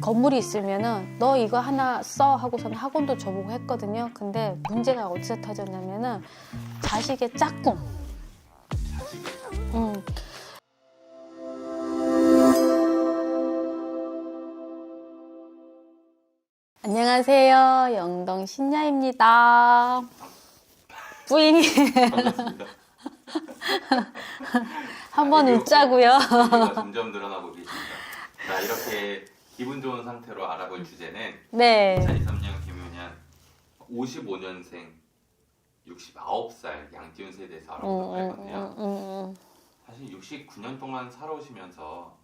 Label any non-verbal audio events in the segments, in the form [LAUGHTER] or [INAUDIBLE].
건물이 있으면은 너 이거 하나 써 하고서는 학원도 줘보고 했거든요. 근데 문제가 어디서 터졌냐면은 자식의 짝꿍. 음. 안녕하세요. 영동. 뿌잉. 반갑습니다. [LAUGHS] 한번 아, 웃자고요. 점점 늘어나고 계십니다. 자, 이렇게 기분 좋은 상태로 알아볼 주제는 네. 2023년 김윤현 55년생 69살 양띠운 세대에서 음, 알아보도록 할 음, 건데요. 음, 음, 사실 69년 동안 살아오시면서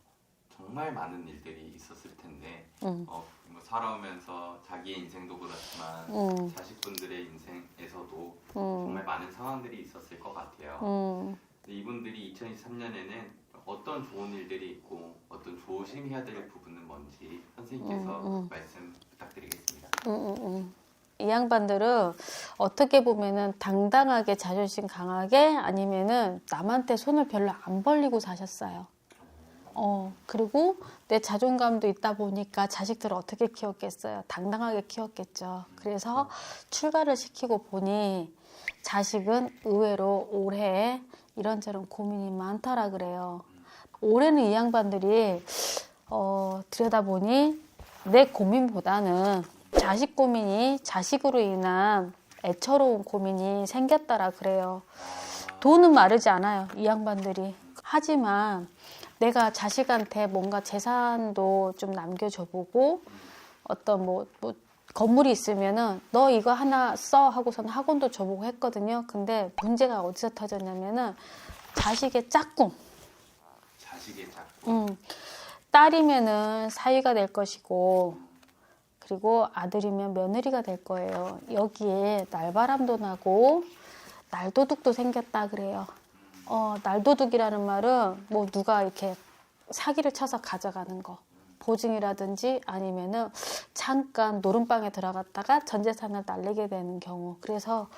정말 많은 일들이 있었을 텐데 음, 어, 뭐 살아오면서 자기의 인생도 그렇지만 음, 자식분들의 인생에서도 음, 정말 많은 상황들이 있었을 것 같아요. 음. 근데 이분들이 2023년에는 어떤 좋은 일들이 있고 어떤 조심해야 될 부분은 뭔지 선생님께서 음, 음. 말씀 부탁드리겠습니다. 음, 음, 음. 이 양반들은 어떻게 보면은 당당하게 자존심 강하게 아니면은 남한테 손을 별로 안 벌리고 사셨어요. 어, 그리고 내 자존감도 있다 보니까 자식들을 어떻게 키웠겠어요? 당당하게 키웠겠죠. 그래서 출가를 시키고 보니 자식은 의외로 올해 이런저런 고민이 많더라 그래요. 올해는 이 양반들이 어, 들여다보니 내 고민보다는 자식 고민이 자식으로 인한 애처로운 고민이 생겼더라 그래요. 돈은 마르지 않아요. 이 양반들이. 하지만 내가 자식한테 뭔가 재산도 좀 남겨줘 보고 어떤 뭐, 뭐 건물이 있으면은 너 이거 하나 써 하고서는 학원도 줘보고 했거든요. 근데 문제가 어디서 터졌냐면은 자식의 짝꿍. 자식의 작품 음, 딸이면은 사위가 될 것이고 그리고 아들이면 며느리가 될 거예요. 여기에 날바람도 나고 날도둑도 생겼다 그래요. 어, 날도둑이라는 말은 뭐 누가 이렇게 사기를 쳐서 가져가는 거. 보증이라든지 아니면은 잠깐 노름방에 들어갔다가 전 재산을 날리게 되는 경우. 그래서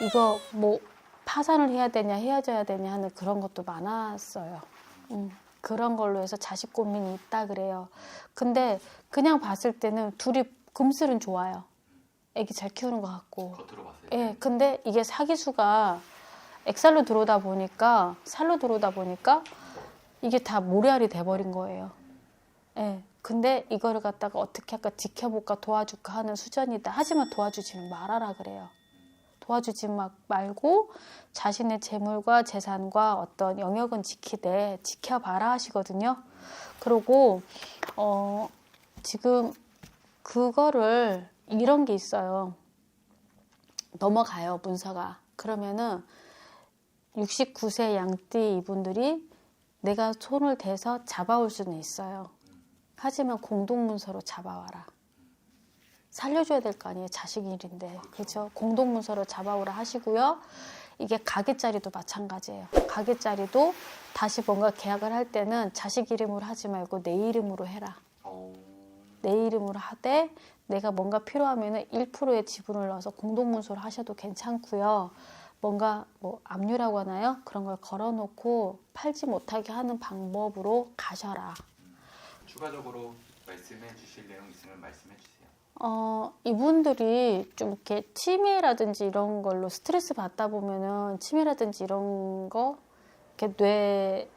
이거 뭐 파산을 해야 되냐 헤어져야 되냐 하는 그런 것도 많았어요. 음, 그런 걸로 해서 자식 고민이 있다 그래요. 근데 그냥 봤을 때는 둘이 금슬은 좋아요. 애기 잘 키우는 것 같고. 겉으로 예, 근데 이게 사기수가 액살로 들어오다 보니까 살로 들어오다 보니까 이게 다 모래알이 돼버린 거예요. 예. 근데 이거를 갖다가 어떻게 할까 지켜볼까 도와줄까 하는 수준이다. 하지만 도와주지는 말아라 그래요. 도와주지 마- 말고 자신의 재물과 재산과 어떤 영역은 지키되 지켜봐라 하시거든요. 그리고 어 지금 그거를 이런 게 있어요. 넘어가요 문서가. 그러면은 69세 양띠 이분들이 내가 손을 대서 잡아올 수는 있어요. 하지만 공동문서로 잡아와라. 살려줘야 될 거 아니에요. 자식 일인데. 그렇죠? 공동문서로 잡아오라 하시고요. 이게 가게자리도 마찬가지예요. 가게자리도 다시 뭔가 계약을 할 때는 자식 이름으로 하지 말고 내 이름으로 해라. 어, 내 이름으로 하되 내가 뭔가 필요하면은 1%의 지분을 넣어서 공동문서로 하셔도 괜찮고요. 뭔가 뭐 압류라고 하나요? 그런 걸 걸어놓고 팔지 못하게 하는 방법으로 가셔라. 추가적으로 말씀해 주실 내용 있으면 말씀해 주세요. 어, 이분들이 좀 이렇게 치매라든지 이런 걸로 스트레스 받다 보면은 치매라든지 이런 거 이렇게 뇌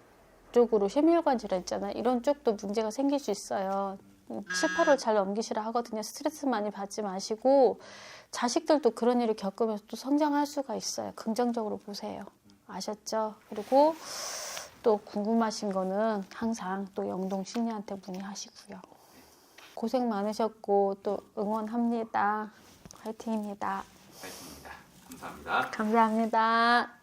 쪽으로 뇌혈관 질환 있잖아요. 이런 쪽도 문제가 생길 수 있어요. 7, 8월 잘 넘기시라 하거든요. 스트레스 많이 받지 마시고 자식들도 그런 일을 겪으면서 또 성장할 수가 있어요. 긍정적으로 보세요. 아셨죠? 그리고 또 궁금하신 거는 항상 또 영동 신이한테 문의하시고요. 고생 많으셨고 또 응원합니다. 화이팅입니다. 말씀입니다. 감사합니다. 감사합니다.